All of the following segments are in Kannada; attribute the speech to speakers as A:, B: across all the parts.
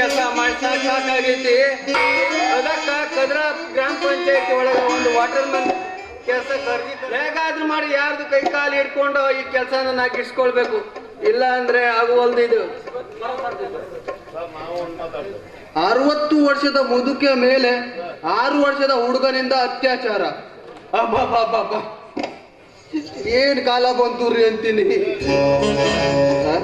A: ಕೆಲಸ ಮಾಡ್ತಾ ಸಾಕ್ ಸಾಕಾಗೈತಿ. ಅದಕ್ಕ ಕದ್ರ ಗ್ರಾಮ ಪಂಚಾಯತಿ ಒಳಗ ಒಂದು ವಾಟರ್ ಮನ್ ಕೆಲಸ ಕರ್ದಿ ಹೇಗಾದ್ರೂ ಮಾಡಿ ಯಾರ್ದು ಕೈ ಕಾಲು ಹಿಡ್ಕೊಂಡು ಈ ಕೆಲಸನ ನಾ ಗಿಡ್ಸ್ಕೊಳ್ಬೇಕು ಇಲ್ಲ ಅಂದ್ರೆ ಆಗುವಲ್ದು ಇದು.
B: ಅರವತ್ತು ವರ್ಷದ ಮುದುಕಿಯ ಮೇಲೆ ಆರು ವರ್ಷದ ಹುಡುಗನಿಂದ ಅತ್ಯಾಚಾರ. ಏನ್ ಕಾಲ ಬಂತುರಿ ಅಂತೀನಿ? ಆ?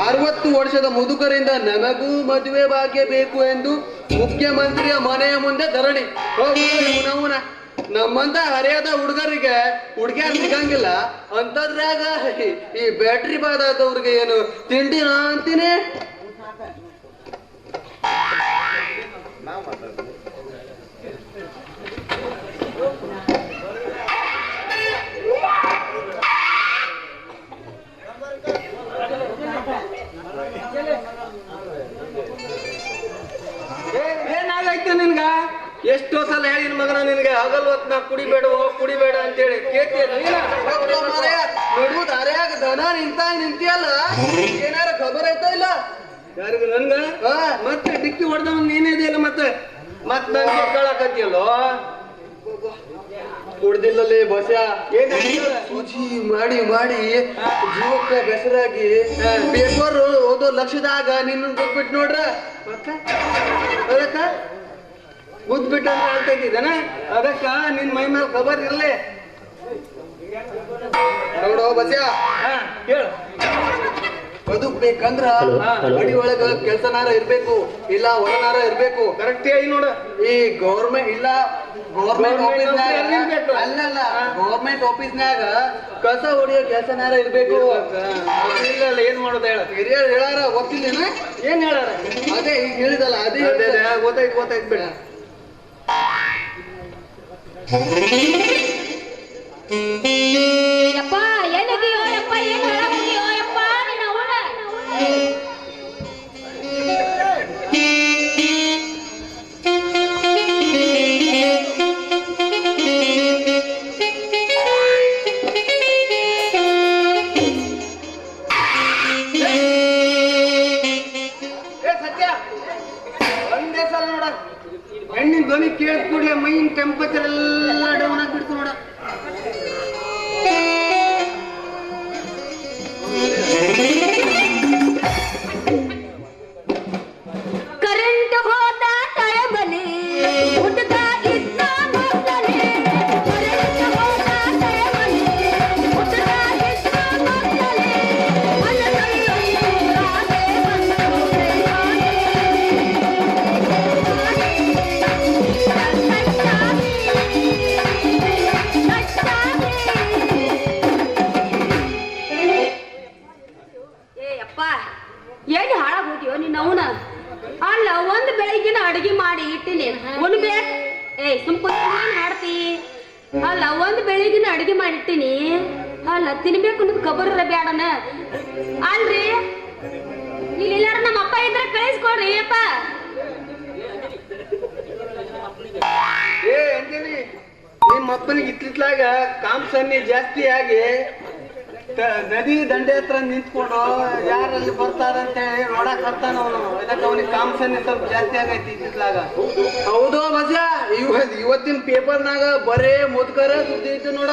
B: ಅರವತ್ತು ವರ್ಷದ ಮುದುಕರಿಂದ ನನಗೂ ಮದುವೆ ಭಾಗ್ಯ ಬೇಕು ಎಂದು ಮುಖ್ಯಮಂತ್ರಿಯ ಮನೆಯ ಮುಂದೆ ಧರಣಿ. ಇವ್ನವ್ನ. ನಮ್ಮಂತ ಹರಿಯದ ಹುಡುಗರಿಗೆ ಹುಡುಗಿಯರ್ ಸಿಗಂಗಿಲ್ಲ ಅಂತದ್ರಾಗ ಈ ಬ್ಯಾಟ್ರಿ ಬಾದವ್ರಿಗೆ ಏನು ತಿಂಡಿನ ಅಂತೀನಿ?
A: ಏನಾಗೈತೆ ನಿನ್ಗ? ಎಷ್ಟೋ ಸಲ ಹೇಳಿನ ಮಗನ ನಿನ್ಗೆ ಹಗಲ್ ಹೊತ್ತು ನಾ ಕುಡಿಬೇಡ ಕುಡಿಬೇಡ ಅಂತೇಳಿ ಹೇಳಿ
B: ನೋಡುವುದು ಅರೆಯಾಗ ದನ ನಿಂತ ನಿಂತಿಯಲ್ಲ? ಏನಾರ ಖಬರ್ ಐತೋ ಇಲ್ಲ?
A: ಯಾರಿಗ ನನ್ಗ. ಮತ್ತೆ ಡಿಕ್ಕಿ ಹೊಡೆದವ್ ನೀನೇ ಇದೆಯಲ್ಲ ಮತ್ತೆ? ಮತ್ ನಂಗೆ ಕೇಳಕತ್ತಿಯಲ್ಲೋ?
B: ಕುಡ್ದಿಲ್ಲಲ್ಲಿ ಬಸ್ಯಾ?
A: ಏನ್
B: ಸೂಜಿ ಮಾಡಿ ಮಾಡಿ ಜೀವಕ್ಕ ಬೆಸರಾಗಿ ಪೇಪರ್ ಓದೋ ಲಕ್ಷದಾಗ ನಿನ್ನ ಬಿಟ್ಬಿಟ್ಟು ನೋಡ್ರ?
A: ಮತ್ತೆ? ಅದಕ್ಕ? ಬುದ್ಧ ಬಿಟ್ಟ ಅಂತ ಹೇಳ್ತಾ ಇದ್ದಿದ್ದಾನ ಅದಕ್ಕ ನಿನ್ ಮೈ ಮೇಲೆ ಖಬರ್ ಇರ್ಲಿ.
B: ನೋಡು ಬಸ್ಯ.
A: ಹಾ ಹೇಳು.
B: ಬದುಕ್ಬೇಕಂದ್ರ ಗಡಿ ಒಳಗ ಕೆಲ್ಸನಾರ ಇರ್ಬೇಕು ಇಲ್ಲ ಒಳನಾರ ಇರ್ಬೇಕು.
A: ಕರೆಕ್ಟ್ ನೋಡ ನೋಡು.
B: ಈ ಗೌರ್ಮೆಂಟ್ ಇಲ್ಲ ಗೌರ್ಮೆಂಟ್
A: ಆಫೀಸ್
B: ಆಫೀಸ್ನಾಗ. ಅಲ್ಲಲ್ಲ ಗೌರ್ಮೆಂಟ್ ಆಫೀಸ್ನಾಗ ಕಸ ಹೊಡಿಯೋ ಕೆಲ್ಸನಾರ ಇರ್ಬೇಕು.
A: ಇಲ್ಲ ಏನ್ ಮಾಡೋದು ಹೇಳ.
B: ಹಿರಿಯರ್ ಹೇಳಾರ ಗೊತ್ತಿಲ್ಲ
A: ಏನ್ ಹೇಳಾರ?
B: ಅದೇ ಈಗ ಹೇಳಿದಲ್ಲ ಅದೇ,
A: ಗೊತ್ತಾಯ್ತು ಗೊತ್ತಾಯ್ತು ಬಿಡ. Hey! ಹೆಣ್ಣಿನ ಧ್ವನಿ ಕೇಳಿದ ಕೂಡಲೇ ಮೈನ್ ಟೆಂಪರೇಚರ್ ಎಲ್ಲ ಡೌನ್ ಆಗ್ಬಿಡ್ತು ನೋಡ.
C: ಅಡಿಗೆ ಮಾಡಿ ಇಟ್ಟಿನಿ. ಒಂದು ಏ ಸುಮ್ಕ ಏನ್ ಹಾಡ್ತಿ ಅಲ್ಲ, ಒಂದ್ ಬೆಳಿಗ್ಗೆ ಅಡಿಗೆ ಮಾಡಿ ಇಟ್ಟಿನಿ. ಅಲ್ಲ, ತಿನ್ಬೇಕು ಅನ್ನೋದು ಕಬರ್ ಬ್ಯಾಡನ. ಅಲ್ರಿ? ಇಲ್ಲಿ ನಮ್ಮ ಅಪ್ಪ ಇದ್ರೆ ಕಳಿಸ್ಕೊಡ್ರಿ, ಅಪ್ಪ.
A: ಏ ಅಂತೀನಿ ನಿಮ್ಮ ಅಪ್ಪನಿಗೆ ಇತ್ತಿತ್ಲಾಗ ಕಾಮ್ಸನ್ನಿ ಜಾಸ್ತಿ ಆಗಿ ನದಿ ದಂಡೆ ಹತ್ರ ನಿಂತ್ಕೊಂಡು ಯಾರಲ್ಲಿ ಬರ್ತಾರಂತ ಹೇಳಿ ನೋಡಕ್ ಬರ್ತಾನ ಅವನು. ಅದಕ್ಕೆ ಅವನಿಗೆ ಕಾಮ್ಸನ್ ಸ್ವಲ್ಪ ಜಾಸ್ತಿ ಆಗೈತಿ ಇದ್ದಾಗ
B: ಹೌದು ಮಜ ಇವ ಇವತ್ತಿನ ಪೇಪರ್ನಾಗ ಬರೇ ಮುದ್ಕರ ಸುದ್ದಿ ಇತ್ತು ನೋಡ.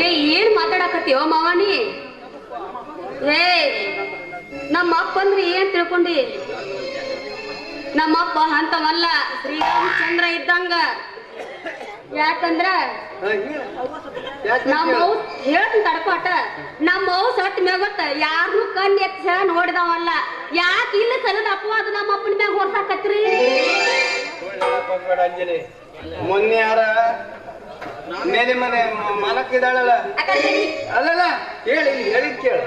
C: ಏ ಏನ್ ಮಾತಾಡಕತ್ತೀವೋ ಮಾವಾನಿ ಏ ನಮ್ಮ ಅಪ್ಪ ಅಂದ್ರೆ ಏನ್ ತಿಳ್ಕೊಂಡಿ? ನಮ್ಮಪ್ಪ ಅಂತವಲ್ಲ ಶ್ರೀರಾಮಚಂದ್ರ ಇದ್ದಂಗ. ಯಾಕಂದ್ರ ನಮ್ಮ ಹೇಳ್ತೀನಿ ತಡ್ಕೋಟ ನಮ್ಮ ಅವ್ ಸಟ್ ಮ್ಯಾಗ ಗೊತ್ತ? ಯಾರನ್ನೂ ಕಣ್ ಎತ್ತ ನೋಡಿದವಲ್ಲ. ಯಾಕೆ ಇಲ್ಲ ಸಲದ ಅಪವಾದ ನಮ್ಮ ಅಪ್ಪನ ಮ್ಯಾಗ ಹೊರ್ಸಾಕತ್ರಿ
A: ಮೊನ್ನೆ ಯಾರ ಮೇಲೆ ಮನೆ ಮಲಕ್ಕಿದಾಳಲ್ಲ ಅಲ್ಲಲ್ಲ ಹೇಳಿ ಹೇಳಿ ಕೇಳ.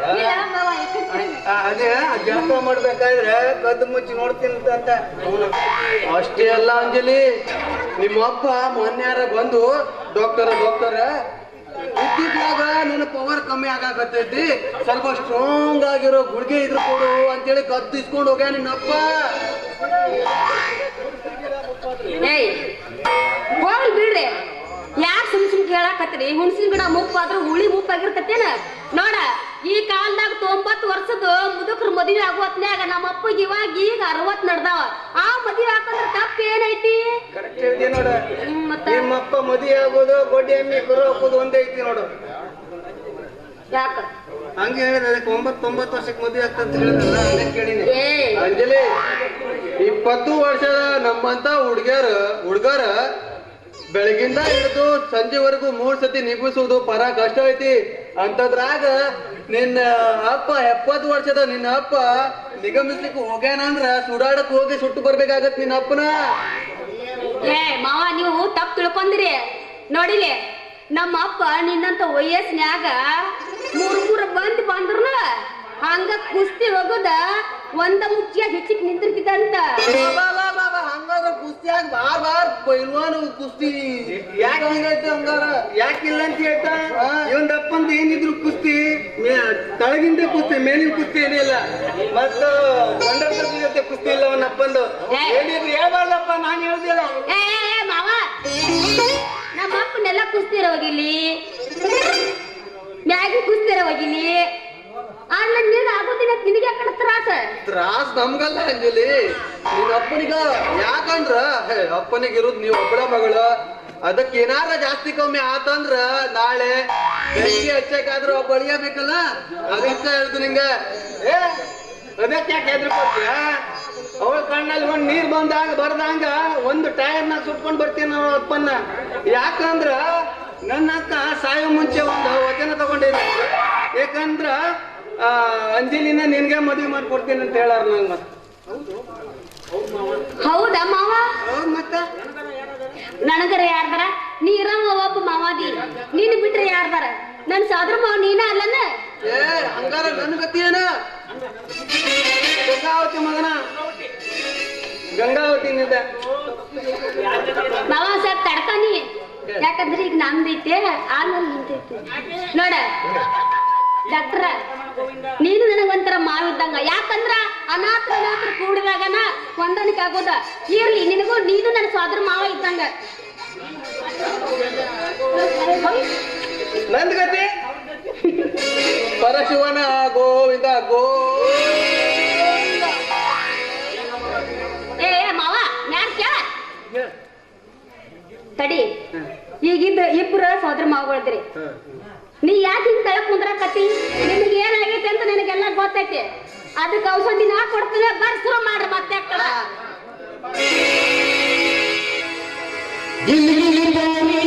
A: ಅದೇ ಜಪ ಮಾಡ್ಬೇಕಾದ್ರೆ ಕದ್ದು ಮುಚ್ಚಿ ನೋಡ್ತೀನಿ ಅಂತ
B: ಅಷ್ಟೇ ಅಲ್ಲ ಅಂಜಲಿ. ನಿಮ್ಮ ಅಪ್ಪ ಮೊನ್ನೆಯಾರ ಬಂದು ಡಾಕ್ಟರ್ ಡಾಕ್ಟರ್ ಇದ್ದಿದ್ದಾಗ ನನ್ನ ಪವರ್ ಕಮ್ಮಿ ಆಗಾಕತ್ತೈತಿ. ಸ್ವಲ್ಪ ಸ್ಟ್ರಾಂಗ್ ಆಗಿರೋ ಗುಳಿಗೆ ಇದ್ರು ಕೊಡು ಅಂತೇಳಿ ಕದ್ದು ಇಸ್ಕೊಂಡು ಹೋಗ್ಯ ನಿನ್ನಪ್ಪ
C: ಬಿಡ್ರಿ. ಯಾಕೆ ಸುಮ್ ಸುಮ್ ಕೇಳಾಕತ್ರಿ ಹುಣಸಿನ ಗಿಡ ಮುಪ್ಪಾದ್ರೂ ಹುಳಿ ಮುಪ್ಪಾಗಿರ್ತತೇನ? ನೋಡ ಈ ಕಾಲದಾಗ ತೊಂಬತ್ತು ವರ್ಷದ ಮುದುಕ್ರ ಮದುವೆ ಆಗೋ ಹೊತ್ನ್ಯಾಗ ನಮ್ಮ ಅಪ್ಪಗೆ ಇವಾಗ ಈಗ ಅರವತ್ ನಡ್ದಾವ. ಆ ಮದುವೆ ಹಾಕಂದ್ರ ತಪ್ಪ ಏನೈತಿ
A: ಕರೆಕ್ಟ್ ಹೇಳ್ದಿ ನೋಡ ನಿಮ್ಮಪ್ಪ ಮದುವೆ ಆಗೋದು ಗೊಡ್ಡೆ ಎಮ್ಮೆ ಕರು ಹಾಕೋದು ಒಂದೇ ಐತಿ ನೋಡು.
C: ಯಾಕ?
A: ಹಂಗೆ ಹೇಳಿದ್ರೆ ಅದಕ್ಕೆ ಒಂಬತ್ತು ಒಂಬತ್ತು ವರ್ಷಕ್ಕೆ ಮದುವೆ ಆಗ್ತಂತ ಹೇಳಿದ್ರಲ್ಲ ಹಂಗೆ ಕೇಳಿನಿ.
C: ಏ.
B: ಅಂಜಲಿ ಇಪ್ಪತ್ತು ವರ್ಷದ ನಮ್ಮಂತ ಹುಡುಗಿಯರ ಹುಡುಗರ ಬೆಳಗಿಂದ ಹಿಡಿದು ಸಂಜೆವರೆಗೂ ಮೂರ್ ಸತಿ ನಿಗಿಸುವುದು ಪರ ಕಷ್ಟ ಐತಿ. ಅಂತದ್ರಾಗ ನಿನ್ನ ಅಪ್ಪ ಎಪ್ಪತ್ತು ವರ್ಷದ ನಿನ್ನ ಅಪ್ಪ ನಿಗಮಿಸ್ಲಿಕ್ಕೆ ಹೋಗ್ಯಾನಂದ್ರ ಸುಡಾಡಕ್ ಹೋಗಿ ಸುಟ್ಟು ಬರ್ಬೇಕಾಗತ್ ನಿನ್ನ ಅಪ್ಪನ.
C: ಏ ಮಾವ ನೀವು ತಪ್ಪು ತಿಳ್ಕೊಂಡಿರಿ ನೋಡಿಲಿ ನಮ್ಮ ಅಪ್ಪ ನಿನ್ನಂತ ವಯಸ್ಸಿನ್ಯಾಗ ಮೂರ್ ಮೂರ್ ಬಂದ್ ಬಂದ್ರು ಹಂಗ ಕುಸ್ತಿ ಹೋಗುದ ಒಂದ ಮುಖ್ಯ ಹೆಚ್ಚಿಗೆ ನಿಂತಿರ್ತಿದಂತ
B: ಹಂಗಾರ ಕುಸ್ತಿಯಾಗ ಬಾರ್ ಬಾರ್ ಪೈಲ್ವಾನ್ ಕುಸ್ತಿ.
A: ಯಾಕೆ
B: ಹಂಗೈತೆ ಹಂಗಾರ
A: ಯಾಕಿಲ್ಲ ಅಂತ ಹೇಳ್ತಾ? ಇವನ್ ಅಂತ ಏನಿದ್ರು ಕುಸ್ತಿ ತಳಗಿಂದ ಕುಸ್ತಿ ಮೇಲಿನ ಕುಸ್ತಿ ಏನಿಲ್ಲ ಮತ್ತು ಗಂಡಸರ ಜೊತೆ ಕುಸ್ತಿ ಇಲ್ಲ ಅವನ ಅಪ್ಪಂದು
C: ಏ.
A: ಏನಿದ್ರು ಹೇಳ್ಬಾರ್ದಪ್ಪ ನಾನು ಹೇಳ್ದಿಲ್ಲ.
C: ಮಾವ. ನಮ್ಮ ಅಪ್ಪನೆಲ್ಲ ಕುಸ್ತಿರ ಹೋಗಿಲಿ ಮ್ಯಾಗಿ ಕುಸ್ತಿರ ಹೋಗಿಲಿ ಆಡ್ಲ ನೀನು ಆಗೋದಿನ ನಿನಗೆ ಯಾಕಡೆ ತ್ರಾಸ?
B: ತ್ರಾಸ್ ನಮ್ಗಲ್ಲ ಅಂಜಲಿ. ನಿನ್ನ ಅಪ್ಪನಿಗ ಯಾಕಂದ್ರ? ಅಪ್ಪನಿಗೆ ಇರೋದು ನೀವು ಒಬ್ಬಳ ಮಗಳು. ಅದಕ್ಕೆ ಏನಾರ ಜಾಸ್ತಿ ಕಮ್ಮಿ ಆತಂದ್ರ ನಾಳೆ ಬೆಂಕಿ ಹಚ್ಚಕಾದ್ರ ಒಬ್ಬ ಅಳಿಯಬೇಕಲ್ಲ ಅದಕ್ಕ ಹೇಳ್ದು ನಿಂಗ.
A: ಏ, ಅದಕ್ಕೆ ಯಾಕೆ ಹೆದ್ರು ಕೊಡ್ತೀಯ ಅವಳ ಕಣ್ಣಲ್ಲಿ ಒಂದ್ ನೀರ್ ಬಂದಾಗ ಬರ್ದಂಗ ಒಂದು ಟೈರ್ನ ಸುಟ್ಕೊಂಡ್ ಬರ್ತೀನಿ ನಾವು ಅಪ್ಪನ್ನ. ಯಾಕಂದ್ರ ನನ್ನ ಅಕ್ಕ ಸಾಯೋ ಮುಂಚೆ ಒಂದು ವಚನ ತಗೊಂಡಿದ್ದೆ ಯಾಕಂದ್ರ ಅಂಜಲಿನ ನಿನ್ಗೆ ಮದುವೆ ಮಾಡ್ಕೊಡ್ತೀನಿ ಅಂತ ಹೇಳಾರ ನಂಗೆ ಮತ್ತೆ
C: ಹೌದಾ ಮಾವ?
A: ಹೌದ್ ಮತ್ತ.
C: ನನಗರ ಯಾರ್ದಾರ ನೀ ಒಬ್ಬ ಮಾವಾದಿ. ನೀನು ಬಿಟ್ರೆ ಯಾರ್ದಾರ ನನ್ ಸಾದ್ರ ಮಾವ ನೀನ ಅಲ್ಲನ?
B: ಏ ಹಂಗಾರ ನನ್ ಗತಿ ಏನ?
A: ಗಂಗಾವತಿ ಮಗನ? ಗಂಗಾವತಿ ನಿಂದ.
C: ಮಾವ ಸರ್ ತಡ್ಕನಿ ಯಾಕಂದ್ರೆ ಈಗ ನಮ್ದೈತೆ ಆಮೇಲೆ ನಿಂತೈತೆ ನೋಡ. ಡಾಕ್ಟ್ರ ನೀನು ನನಗೊಂಥರ ಮಾವಿದ್ದಂಗ. ಯಾಕಂದ್ರ ಅನಾಥ ಅನಾಥರು ಕೂಡಿದಾಗನ ಹೊಂದಾಣಿಕೆ ಆಗೋದ ಇರ್ಲಿ ನಿನಗೂ ನೀನು ನನ್ನ ಸೋದರ ಮಾವ ಇದ್ದಂಗ.
A: ನಂದ್ಗತಿ?
B: ಪರಶಿವನ ಗೋವಿಂದ ಗೋ
C: ಏ ಮಾವ ಯಾರ್ ಕೇಳ. ತಡಿ. ಈಗಿದ್ದ ಇಬ್ಬರ ಸೋದರ ಮಾವಗಳಿದ್ರಿ. ನೀ ಯಾಕೆ ಹಿಂಗೆ ತಳಕ್ ಕುಂದ್ರಕತ್ತಿ? ನಿನಗೆ ಏನಾಗೈತೆ ಅಂತ ನಿನಗೆಲ್ಲ ಗೊತ್ತೈತಿ. ಅದಕ್ಕೆ ಔಷಧಿ ನಾ ಕೊಡ್ತೀನಿ ಬರ್ಸ್ರು ಮಾಡ್ರಿ ಮತ್ತೆ
D: ದಿಲ್ ಗಿಲ್ ಬಾನಿ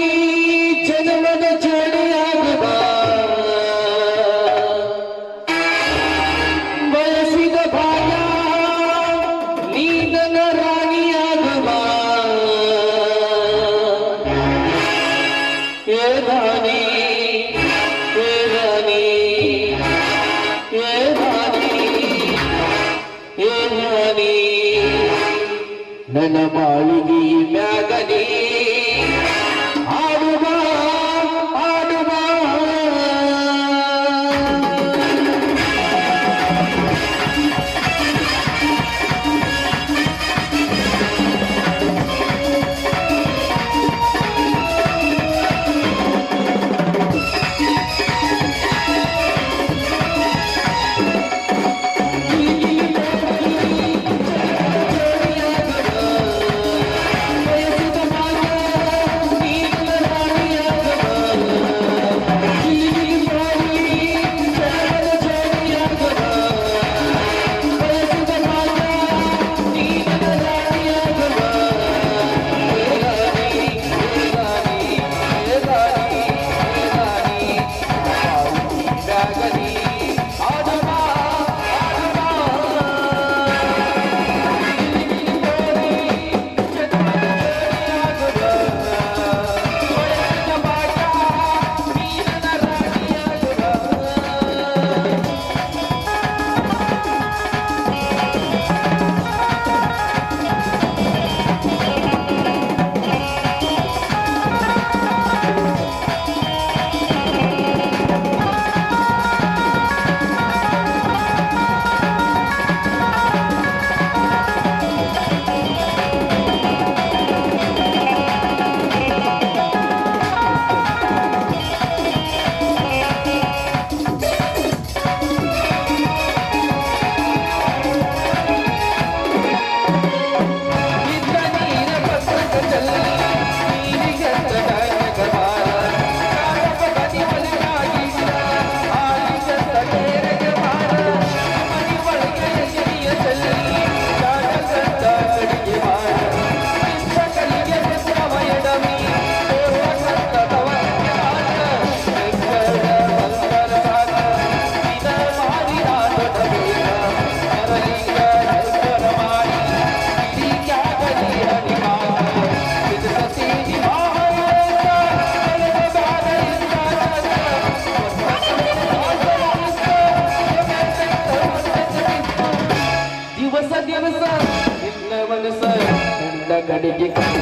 D: ಮಾಳಿಗೆ ನನ್ನ